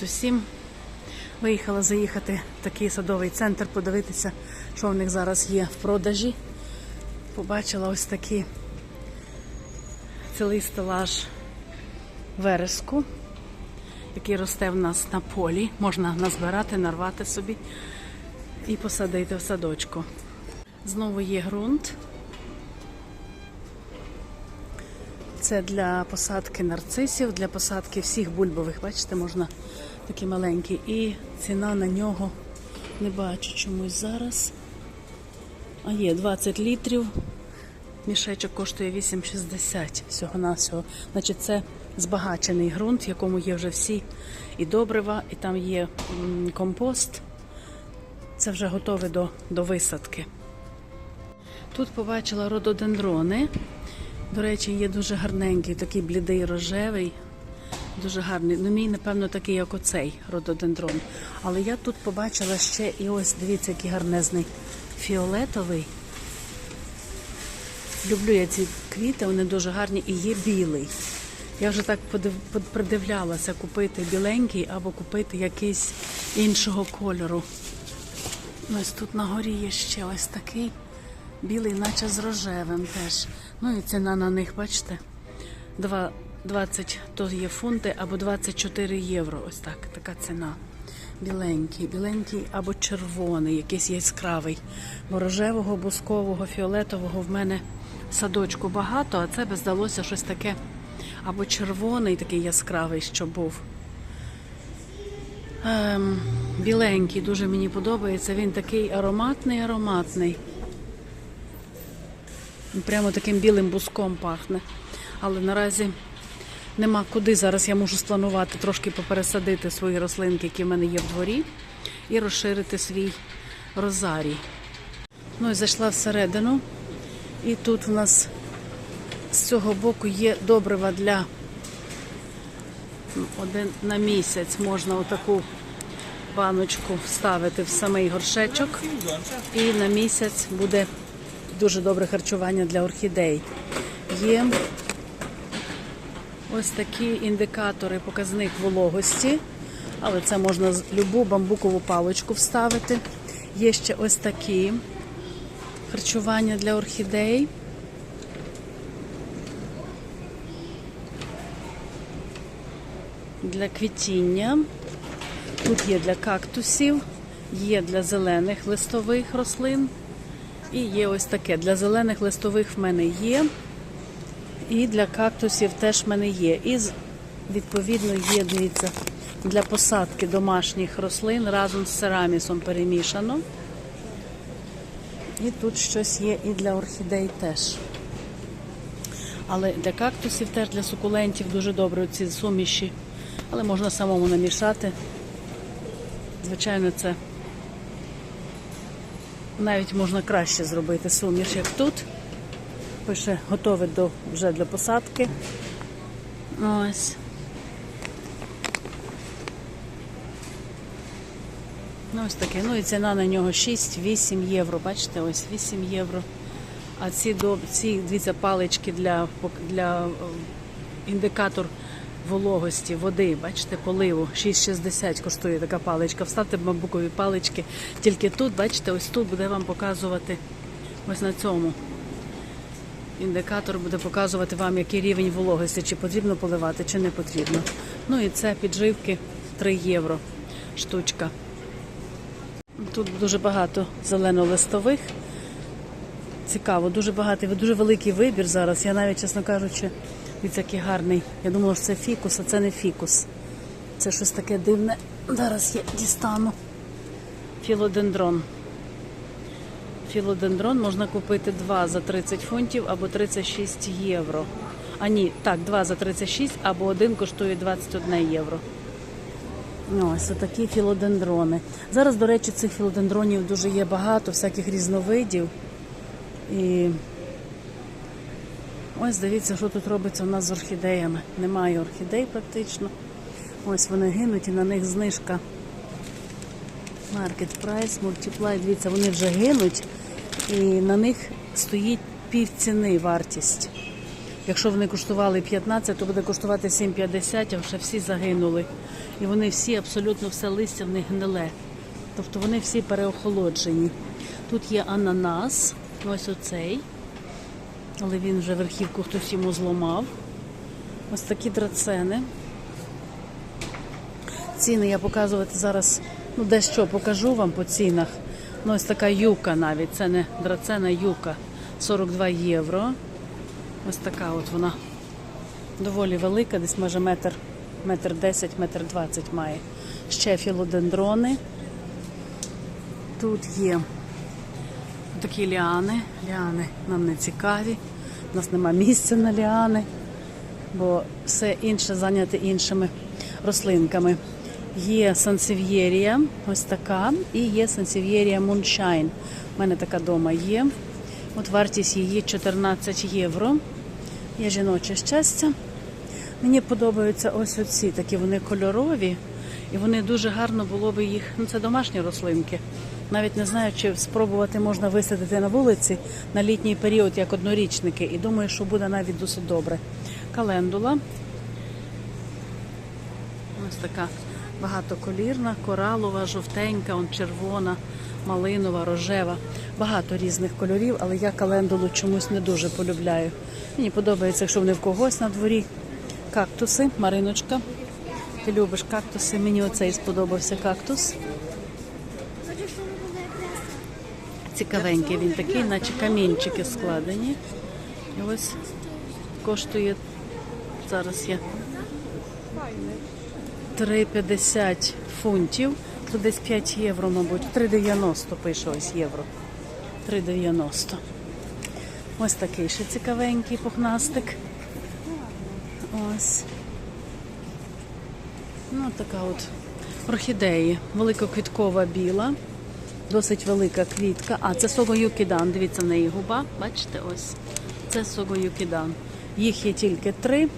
Привіт усім! Виїхала заїхати в такий садовий центр, подивитися, що в них зараз є в продажі. Побачила ось такі цілий стелаж вереску, який росте в нас на полі. Можна назбирати, нарвати собі і посадити в садочку. Знову є ґрунт. Це для посадки нарцисів, для посадки всіх бульбових. Бачите, можна такі маленькі. І ціна на нього не бачу чомусь зараз. А є 20 літрів. Мішечок коштує 8,60 всього-навсього. Значить, це збагачений ґрунт, в якому є вже всі і добрива, і там є компост. Це вже готове до, до висадки. Тут побачила рододендрони. До речі, є дуже гарненький, такий блідий рожевий, дуже гарний. Ну, мій, напевно, такий, як оцей рододендрон. Але я тут побачила ще і ось, дивіться, який гарнезний фіолетовий. Люблю я ці квіти, вони дуже гарні і є білий. Я вже так придивлялася купити біленький або купити якийсь іншого кольору. Ось тут на горі є ще ось такий білий, наче з рожевим теж. Ну і ціна на них, бачите, Два- 20 то є фунти або 24 євро. Ось так, така ціна. Біленький, біленький або червоний, якийсь яскравий. Бо рожевого, бускового, фіолетового в мене садочку багато, а це би здалося щось таке або червоний, такий яскравий, що був. Ем, біленький, дуже мені подобається. Він такий ароматний, ароматний. Прямо таким білим буском пахне. Але наразі нема куди. Зараз я можу спланувати трошки попересадити свої рослинки, які в мене є в дворі, і розширити свій розарій. Ну і зайшла всередину. І тут в нас з цього боку є добрива для ну, один на місяць можна отаку баночку вставити в самий горшечок. І на місяць буде дуже добре харчування для орхідей. Є ось такі індикатори, показник вологості, але це можна любу бамбукову паличку вставити. Є ще ось такі харчування для орхідей. Для квітіння. Тут є для кактусів, є для зелених листових рослин. І є ось таке. Для зелених листових в мене є. І для кактусів теж в мене є. І відповідно є, для посадки домашніх рослин разом з серамісом перемішано. І тут щось є і для орхідей теж. Але для кактусів теж для сукулентів дуже добре ці суміші. Але можна самому намішати. Звичайно, це навіть можна краще зробити суміш, як тут. Пише готове до, вже для посадки. Ось. Ну, ось таке. Ну і ціна на нього 6-8 євро. Бачите, ось 8 євро. А ці, ці дивіться, палички для, для е, індикатор вологості води, бачите, поливу 6,60 коштує така паличка. Вставте бамбукові палички. Тільки тут, бачите, ось тут буде вам показувати ось на цьому. Індикатор буде показувати вам, який рівень вологості, чи потрібно поливати, чи не потрібно. Ну і це підживки 3 євро штучка. Тут дуже багато зелено-листових. Цікаво, дуже багатий, дуже великий вибір зараз. Я навіть, чесно кажучи, дивіться, який гарний. Я думала, що це фікус, а це не фікус. Це щось таке дивне. Зараз я дістану. Філодендрон. Філодендрон можна купити 2 за 30 фунтів або 36 євро. А ні, так, 2 за 36 або один коштує 21 євро. Ну, Ось такі філодендрони. Зараз, до речі, цих філодендронів дуже є багато, всяких різновидів. І ось дивіться, що тут робиться у нас з орхідеями. Немає орхідей практично. Ось вони гинуть і на них знижка. Market Price, Multiply, дивіться, вони вже гинуть, і на них стоїть півціни вартість. Якщо вони коштували 15, то буде коштувати 7,50, а вже всі загинули. І вони всі абсолютно все листя в них гниле. Тобто вони всі переохолоджені. Тут є ананас, ось оцей, але він вже верхівку хтось йому зламав. Ось такі драцени. Ціни я показувати зараз, ну дещо покажу вам по цінах. Ну, ось така юка навіть, це не драцена юка. 42 євро. Ось така от вона доволі велика, десь може метр, метр 10, метр 20 має. Ще філодендрони. Тут є такі ліани. Ліани нам не цікаві. У нас нема місця на ліани, бо все інше зайняте іншими рослинками. Є сансев'єрія, ось така, і є сансев'єрія Moonshine. У мене така дома є. От вартість її 14 євро. Є жіноче щастя. Мені подобаються ось оці такі вони кольорові, і вони дуже гарно було би їх. Ну, це домашні рослинки. Навіть не знаю, чи спробувати можна висадити на вулиці на літній період як однорічники. І думаю, що буде навіть досить добре. Календула. Ось така багатоколірна, коралова, жовтенька, он червона, малинова, рожева. Багато різних кольорів, але я календулу чомусь не дуже полюбляю. Мені подобається, якщо вони в когось на дворі. Кактуси, Мариночка. Ти любиш кактуси? Мені оцей сподобався кактус. Цікавенький він такий, наче камінчики складені. І ось коштує зараз я 3,50 фунтів. Тут десь 5 євро, мабуть. 3,90 пише ось євро. 3,90. Ось такий ще цікавенький пухнастик. Ось. Ну, така от орхідеї. Великоквіткова біла. Досить велика квітка. А, це Сого-Юкідан. Дивіться, в неї губа. Бачите, ось. Це Сого-Юкідан. Їх є тільки три.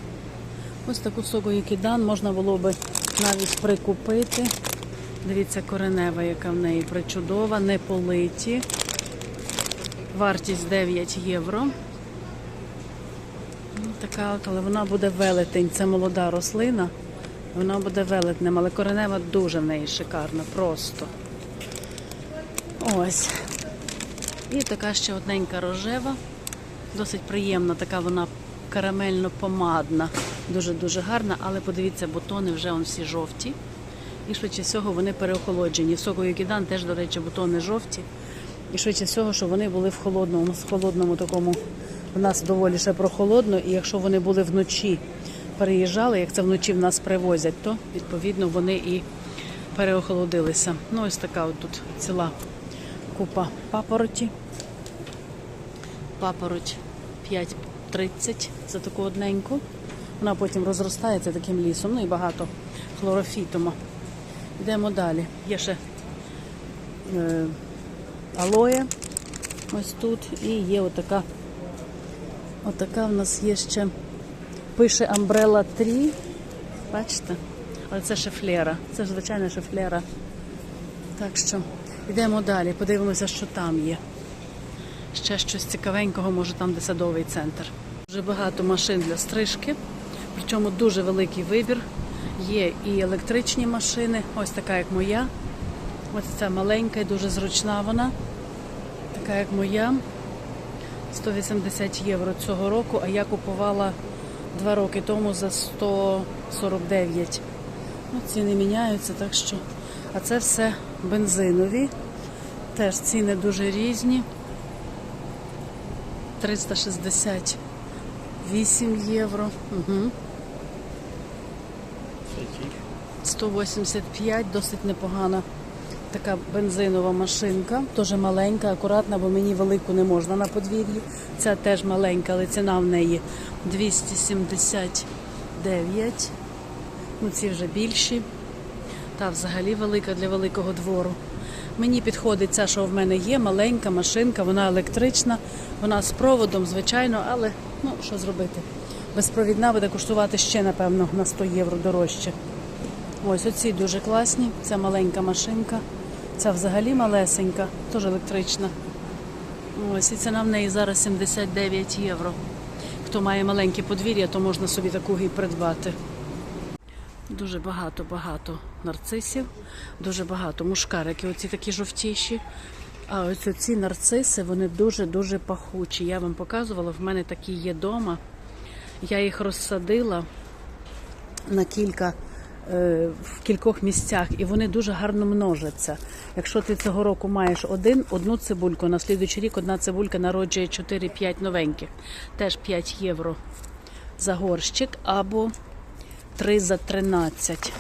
Ось таку Сого-Юкідан можна було би навіть прикупити. Дивіться, коренева, яка в неї причудова, не политі. Вартість 9 євро. Ну, Така але вона буде велетень. Це молода рослина. Вона буде велетнем, але коренева дуже в неї шикарна, просто. Ось. І така ще одненька рожева. Досить приємна, така вона карамельно-помадна, дуже-дуже гарна, але подивіться, бутони вже он всі жовті. І швидше всього вони переохолоджені. В соку Юкідан теж, до речі, бутони жовті. І швидше всього, що вони були в холодному, в холодному такому. У нас доволі ще прохолодно, і якщо вони були вночі, переїжджали, як це вночі в нас привозять, то відповідно вони і переохолодилися. Ну, ось така от тут ціла купа папороті. Папороть 5,30 за таку одненьку. Вона потім розростається таким лісом, ну і багато хлорофітума. Йдемо далі. Є ще е, алоє ось тут. І є отака, отака в нас є ще, пише Umbrella 3. Бачите? Але це шефлера. Це ж звичайна шефлера. Так що йдемо далі, подивимося, що там є. Ще щось цікавенького, може там де садовий центр. Дуже багато машин для стрижки, причому дуже великий вибір. Є і електричні машини, ось така, як моя. Ось ця маленька і дуже зручна вона. Така, як моя. 180 євро цього року, а я купувала два роки тому за 149. Ну, ціни міняються, так що. А це все бензинові. Теж ціни дуже різні. 368 євро. Угу. 185, досить непогана така бензинова машинка, теж маленька, акуратна, бо мені велику не можна на подвір'ї. Ця теж маленька, але ціна в неї 279. Ну, ці вже більші. Та взагалі велика для великого двору. Мені підходить ця, що в мене є, маленька машинка, вона електрична, вона з проводом, звичайно, але ну що зробити? Безпровідна буде коштувати ще, напевно, на 100 євро дорожче. Ось оці дуже класні. Це маленька машинка. Ця взагалі малесенька, теж електрична. Ось і ціна в неї зараз 79 євро. хто має маленьке подвір'я, то можна собі таку і придбати. Дуже багато-багато нарцисів, дуже багато мушкарики, оці такі жовтіші. А ось ці нарциси, вони дуже-дуже пахучі. Я вам показувала, в мене такі є вдома. Я їх розсадила на кілька в кількох місцях, і вони дуже гарно множаться. Якщо ти цього року маєш один, одну цибульку, на слідуючий рік одна цибулька народжує 4-5 новеньких, теж 5 євро за горщик або 3 за 13.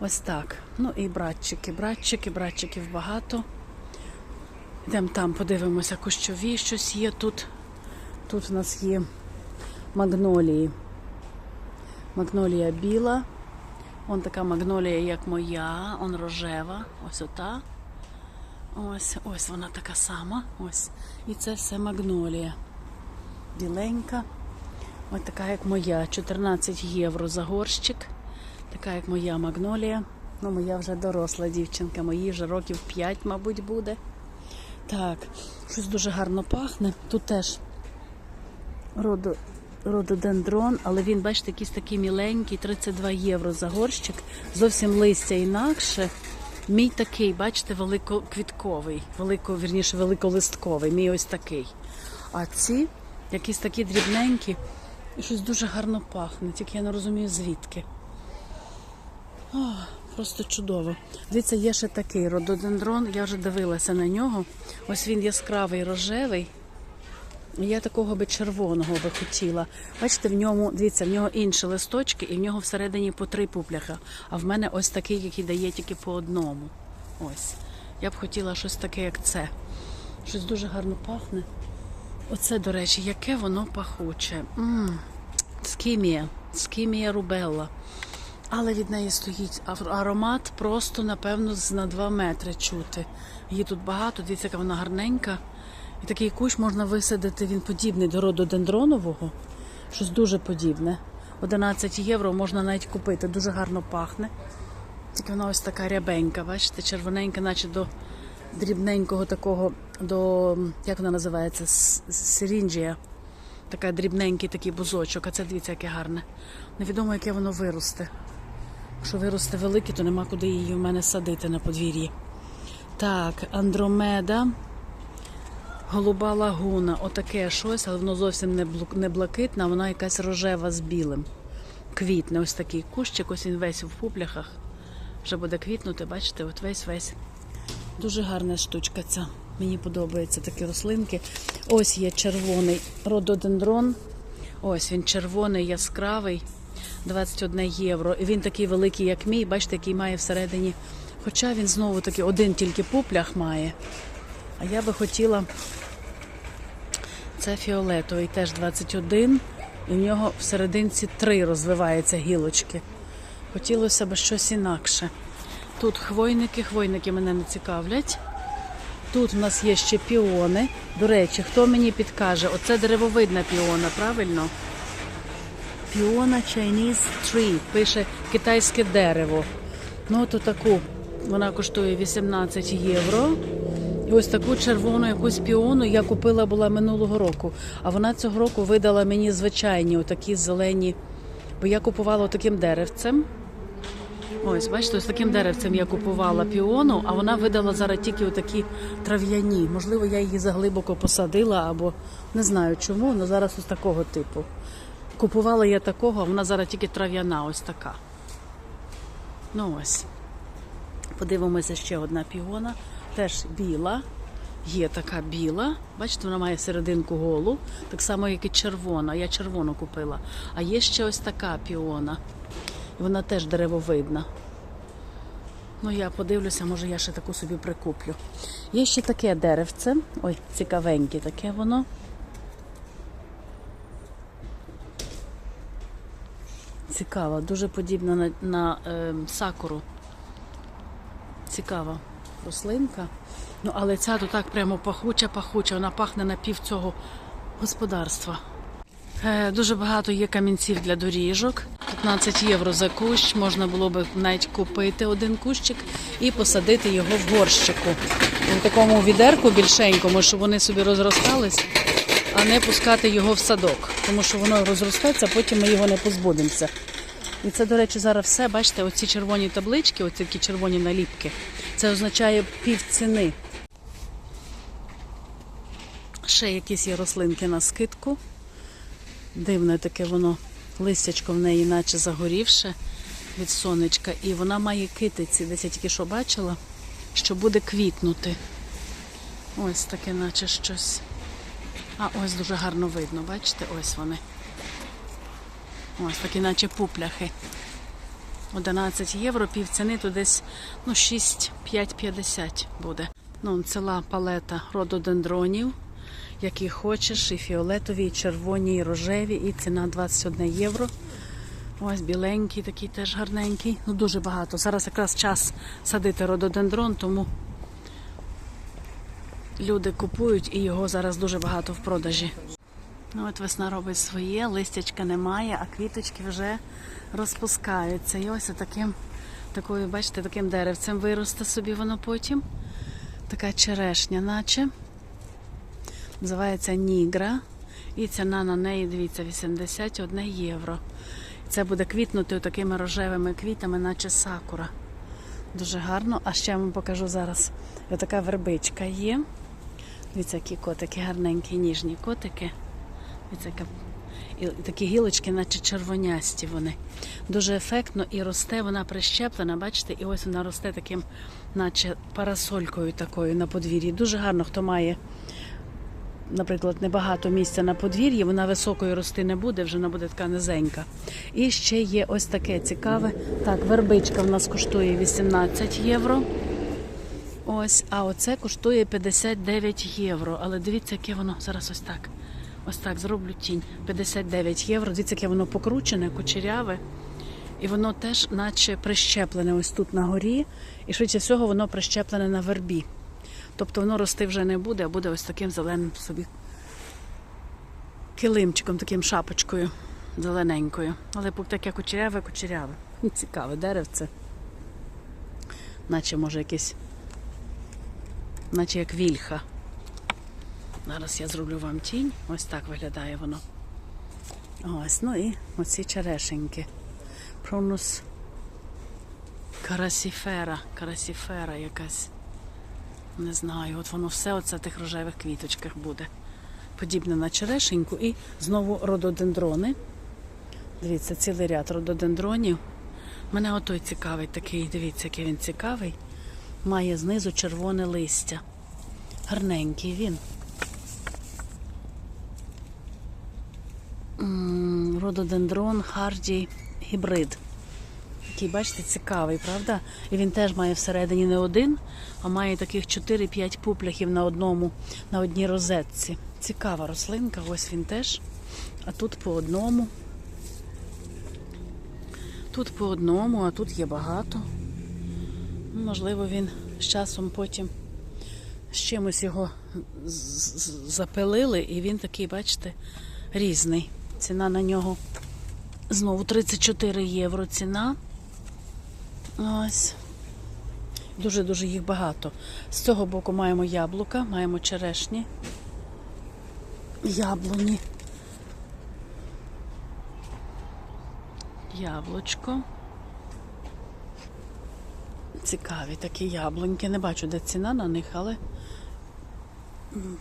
Ось так. Ну і братчики, братчики, братчиків багато. Йдемо там, подивимося, кущові щось є тут. Тут в нас є магнолії. Магнолія біла. Вон така магнолія, як моя, он рожева. Ось ота. Ось, ось вона така сама. Ось. І це все магнолія. Біленька. Ось така, як моя. 14 євро за горщик. Така, як моя магнолія. Ну, моя вже доросла дівчинка, моїй вже років 5, мабуть, буде. Так, щось дуже гарно пахне. Тут теж роду, рододендрон, але він, бачите, якийсь такий міленький, 32 євро за горщик. Зовсім листя інакше. Мій такий, бачите, великоквітковий, велико, вірніше, великолистковий. Мій ось такий. А ці якісь такі дрібненькі, і щось дуже гарно пахне, тільки я не розумію звідки. О, просто чудово. Дивіться, є ще такий рододендрон, я вже дивилася на нього. Ось він яскравий рожевий. Я такого би червоного би хотіла. Бачите, в ньому, дивіться, в нього інші листочки, і в нього всередині по три пупляха. А в мене ось такий, який дає тільки по одному. Ось. Я б хотіла щось таке, як це. Щось дуже гарно пахне. Оце, до речі, яке воно пахуче. М-м. Скімія, скімія рубелла. Але від неї стоїть аромат просто, напевно, на 2 метри чути. Її тут багато, дивіться, яка вона гарненька. І такий кущ можна висадити, він подібний до рододендронового. Щось дуже подібне. 11 євро можна навіть купити, дуже гарно пахне. Тільки вона ось така рябенька, бачите, червоненька, наче до дрібненького такого, до як вона називається? Сирінджія. Така дрібненький такий бузочок, а це дивіться, яке гарне. Невідомо, яке воно виросте. Якщо виросте велике, то нема куди її в мене садити на подвір'ї. Так, Андромеда, голуба лагуна, отаке щось, але воно зовсім не блакитне, а вона якась рожева з білим. Квітне, ось такий кущик, ось він весь в пупляхах. Вже буде квітнути, бачите, от весь весь. Дуже гарна штучка ця. Мені подобаються такі рослинки. Ось є червоний рододендрон. Ось він червоний, яскравий, 21 євро. І він такий великий, як мій, бачите, який має всередині. Хоча він знову таки один тільки пуплях має. А я би хотіла. Це фіолетовий, теж 21. І в нього всерединці три розвиваються гілочки. Хотілося б щось інакше. Тут хвойники, хвойники мене не цікавлять. Тут в нас є ще піони. До речі, хто мені підкаже? Оце деревовидна піона, правильно? Піона Chinese Tree. Пише китайське дерево. Ну, от таку. Вона коштує 18 євро. Ось таку червону якусь піону я купила була минулого року. А вона цього року видала мені звичайні, отакі зелені. Бо я купувала таким деревцем. Ось, бачите, ось таким деревцем я купувала піону, а вона видала зараз тільки отакі трав'яні. Можливо, я її заглибоко посадила або не знаю чому, але зараз ось такого типу. Купувала я такого, а вона зараз тільки трав'яна, ось така. Ну ось. Подивимося ще одна піона. Теж біла. Є така біла. Бачите, вона має серединку голу, так само, як і червона. Я червону купила. А є ще ось така піона. Вона теж деревовидна. Ну, я подивлюся, може я ще таку собі прикуплю. Є ще таке деревце. Ой, цікавеньке таке воно. Цікаво, дуже подібна на, на е, сакуру. Цікава рослинка. Ну, але ця то так прямо пахуча, пахуча, вона пахне на пів цього господарства. Е, Дуже багато є камінців для доріжок. 15 євро за кущ. Можна було б навіть купити один кущик і посадити його в горщику. В такому відерку більшенькому, щоб вони собі розростались. а не пускати його в садок, тому що воно розростеться, потім ми його не позбудемося. І це, до речі, зараз все, бачите, оці червоні таблички, оці такі червоні наліпки, це означає пів ціни. Ще якісь є рослинки на скидку. Дивне таке воно, листячко в неї, наче загорівше від сонечка. І вона має китиці, десь я тільки що бачила, що буде квітнути. Ось таке, наче щось. А ось дуже гарно видно, бачите, ось вони. Ось такі, наче пупляхи. 11 євро, пів ціни, то десь ну, 6-5,50 буде. Ну, ціла палета рододендронів, які хочеш, і фіолетові, і червоні, і рожеві, і ціна 21 євро. Ось біленький, такий теж гарненький. Ну дуже багато. Зараз якраз час садити рододендрон, тому люди купують і його зараз дуже багато в продажі. Ну от весна робить своє, листячка немає, а квіточки вже розпускаються. І ось таким, такою, бачите, таким деревцем виросте собі воно потім. Така черешня, наче. Називається Нігра. І ціна на неї, дивіться, 81 євро. Це буде квітнути такими рожевими квітами, наче сакура. Дуже гарно. А ще я вам покажу зараз. Ось така вербичка є. Дивіться, які котики, гарненькі, ніжні котики. Яка... І такі гілочки, наче червонясті вони. Дуже ефектно і росте, вона прищеплена, бачите, і ось вона росте таким, наче парасолькою такою на подвір'ї. Дуже гарно, хто має, наприклад, небагато місця на подвір'ї, вона високою рости не буде, вже вона буде така низенька. І ще є ось таке цікаве. Так, вербичка в нас коштує 18 євро. Ось, а оце коштує 59 євро. Але дивіться, яке воно зараз ось так. Ось так зроблю тінь. 59 євро. Дивіться, яке воно покручене, кучеряве. І воно теж, наче прищеплене ось тут на горі. І швидше всього, воно прищеплене на вербі. Тобто воно рости вже не буде, а буде ось таким зеленим собі килимчиком, таким шапочкою зелененькою. Але таке кучеряве, кучеряве. Цікаве деревце. Наче може якесь наче як вільха. Зараз я зроблю вам тінь. Ось так виглядає воно. Ось, ну і оці черешеньки. Пронус карасіфера. Карасіфера якась. Не знаю, от воно все оце в тих рожевих квіточках буде. Подібне на черешеньку і знову рододендрони. Дивіться, цілий ряд рододендронів. Мене отой цікавий такий, дивіться, який він цікавий. Має знизу червоне листя. Гарненький він. Рододендрон Харді гібрид. Такий, бачите, цікавий, правда? І він теж має всередині не один, а має таких 4-5 пупляхів на одному, на одній розетці. Цікава рослинка, ось він теж. А тут по одному. Тут по одному, а тут є багато. Ну, Можливо, він з часом потім з чимось його запилили, і він такий, бачите, різний. Ціна на нього знову 34 євро ціна. Ось. Дуже-дуже їх багато. З цього боку маємо яблука, маємо черешні, яблуні. Яблучко. Цікаві такі яблуньки. Не бачу, де ціна на них, але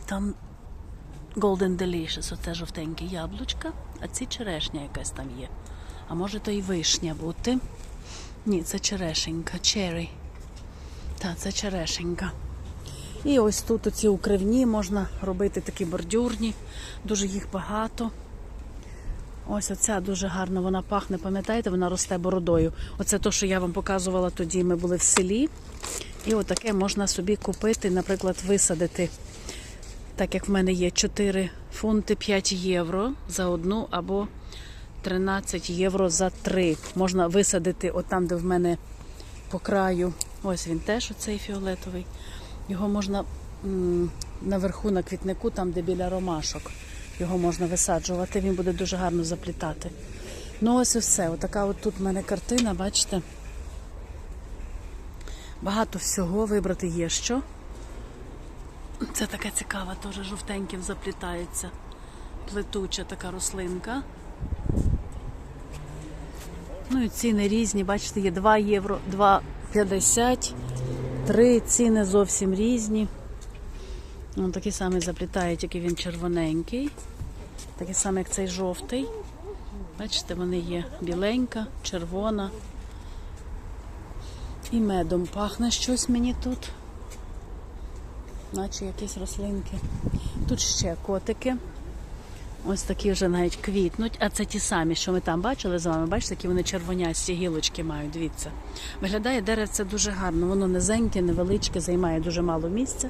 там Golden Delicious, оце жовтенькі яблучка, а ці черешня якась там є. А може то і вишня бути. Ні, це черешенька, черрі. Так, це черешенька. І ось тут оці укривні можна робити такі бордюрні, дуже їх багато. Ось оця дуже гарно вона пахне, пам'ятаєте, вона росте бородою. Оце то, що я вам показувала тоді, ми були в селі. І отаке можна собі купити, наприклад, висадити. Так як в мене є 4 фунти 5 євро за одну або 13 євро за три. Можна висадити отам, де в мене по краю. Ось він теж оцей фіолетовий. Його можна наверху на квітнику, там де біля ромашок. Його можна висаджувати, він буде дуже гарно заплітати. Ну ось і все. Отака от тут в мене картина, бачите? Багато всього вибрати є що. Це таке цікаве, теж жовтеньким заплітається. плетуча така рослинка. Ну і ціни різні, бачите, є 2 євро, 2,50, 3 ціни зовсім різні. Вон такий самий заплітає, тільки він червоненький. Такий самий, як цей жовтий. Бачите, вони є біленька, червона. І медом пахне щось мені тут. Наче якісь рослинки. Тут ще котики. Ось такі вже навіть квітнуть. А це ті самі, що ми там бачили з вами. Бачите, які вони червонясті гілочки мають. Дивіться. Виглядає деревце дуже гарно. Воно низеньке, невеличке, займає дуже мало місця.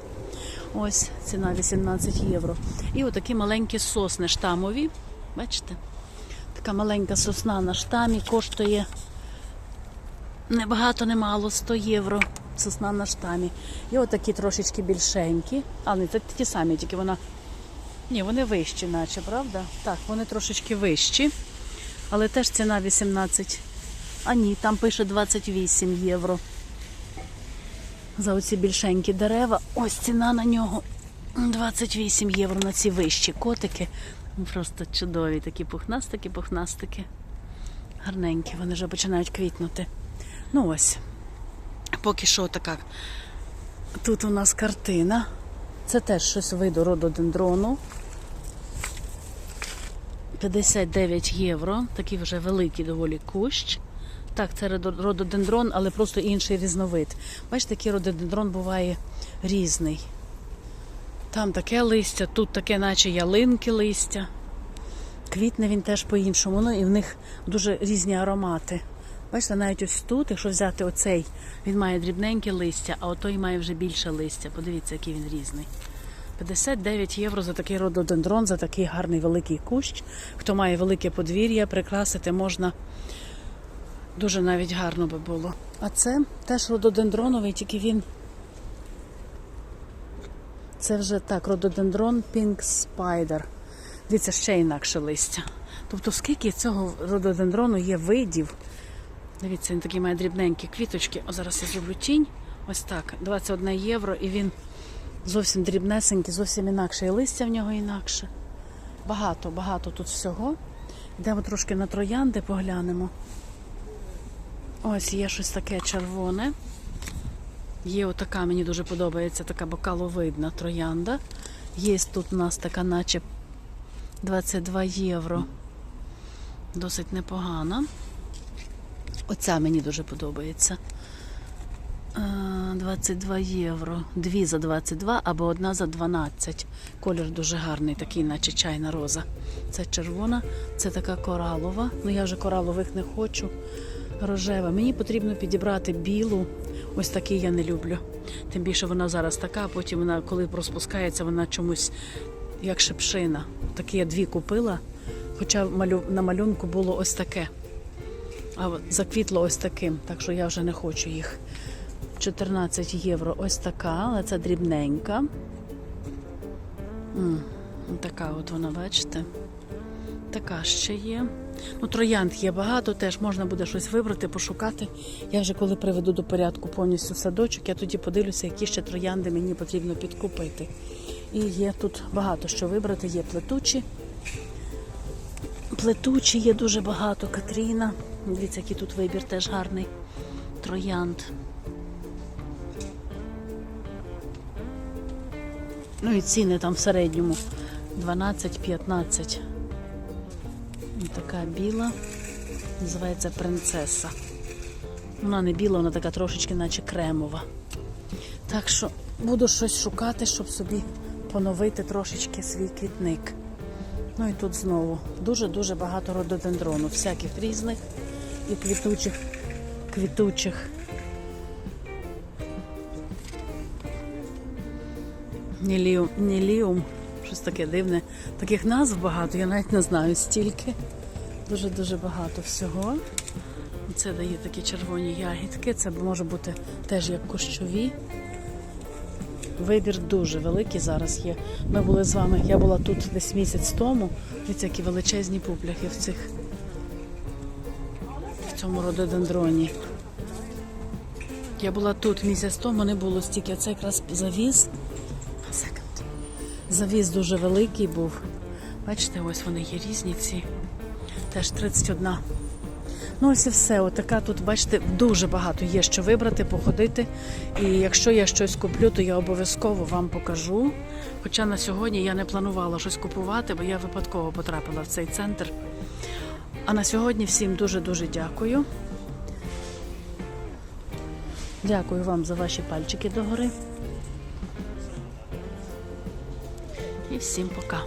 Ось ціна 18 євро. І отакі маленькі сосни штамові. Бачите? Така маленька сосна на штамі коштує небагато, немало 100 євро. Сосна на штамі. І отакі трошечки більшенькі. А, не це ті самі, тільки вона. Ні, вони вищі, наче, правда? Так, вони трошечки вищі. Але теж ціна 18. А ні, там пише 28 євро. За оці більшенькі дерева. Ось ціна на нього 28 євро на ці вищі котики. Ну, Просто чудові такі пухнастики, пухнастики. Гарненькі, вони вже починають квітнути. Ну ось. Поки що така. Тут у нас картина. Це теж щось виду рододендрону. 59 євро. Такий вже великий доволі кущ. Так, це рододендрон, але просто інший різновид. Бачите, такий рододендрон буває різний. Там таке листя, тут таке, наче ялинки листя. Квітне він теж по-іншому. Ну і в них дуже різні аромати. Бачите, навіть ось тут, якщо взяти оцей, він має дрібненьке листя, а отой має вже більше листя. Подивіться, який він різний. 59 євро за такий рододендрон, за такий гарний великий кущ. Хто має велике подвір'я, прикрасити можна дуже навіть гарно би було. А це теж рододендроновий, тільки він. Це вже так, рододендрон Pink Spider. Дивіться, ще інакше листя. Тобто, скільки цього рододендрону є видів. Дивіться, він такий має дрібненькі квіточки. О, зараз я зроблю тінь. Ось так. 21 євро, і він зовсім дрібнесенький, зовсім інакше. І листя в нього інакше. Багато, багато тут всього. Йдемо трошки на троянди, поглянемо. Ось є щось таке червоне. Є отака, мені дуже подобається, така бокаловидна троянда. Є тут у нас така, наче 22 євро. Досить непогана. Оця мені дуже подобається. Е, 22 євро. Дві за 22 або одна за 12. Колір дуже гарний, такий, наче чайна роза. Це червона, це така коралова. Ну я вже коралових не хочу. Рожева. Мені потрібно підібрати білу. Ось такий я не люблю. Тим більше вона зараз така, а потім вона, коли розпускається, вона чомусь як шипшина. Такі я дві купила, хоча на малюнку було ось таке. А заквітло ось таким, так що я вже не хочу їх. 14 євро ось така, але це дрібненька. М, Така от вона, бачите? Така ще є. Ну, троянд є багато, теж можна буде щось вибрати, пошукати. Я вже коли приведу до порядку повністю садочок, я тоді подивлюся, які ще троянди мені потрібно підкупити. І є тут багато що вибрати, є плетучі. Плетучі є дуже багато. Катріна. Дивіться, який тут вибір теж гарний. Троянд. Ну і ціни там в середньому 12-15. Така біла. Називається принцеса. Вона не біла, вона така трошечки, наче кремова. Так що буду щось шукати, щоб собі поновити трошечки свій квітник. Ну і тут знову дуже-дуже багато рододендрону, всяких різних і квітучих, квітучих. Ніліум, ніліум, щось таке дивне. Таких назв багато, я навіть не знаю стільки. Дуже-дуже багато всього. Це дає такі червоні ягідки. Це може бути теж як кущові. Вибір дуже великий зараз є. Ми були з вами, я була тут десь місяць тому. Дивіться, які величезні пупляхи в цих цьому рододендроні. Я була тут місяць тому, не було стільки. А Це якраз завіз. Second. Завіз дуже великий був. Бачите, ось вони є різні ці. Теж 31. Ну, ось і все. Отака тут, бачите, дуже багато є що вибрати, походити. І якщо я щось куплю, то я обов'язково вам покажу. Хоча на сьогодні я не планувала щось купувати, бо я випадково потрапила в цей центр. А на сьогодні всім дуже-дуже дякую. Дякую вам за ваші пальчики догори. І всім пока.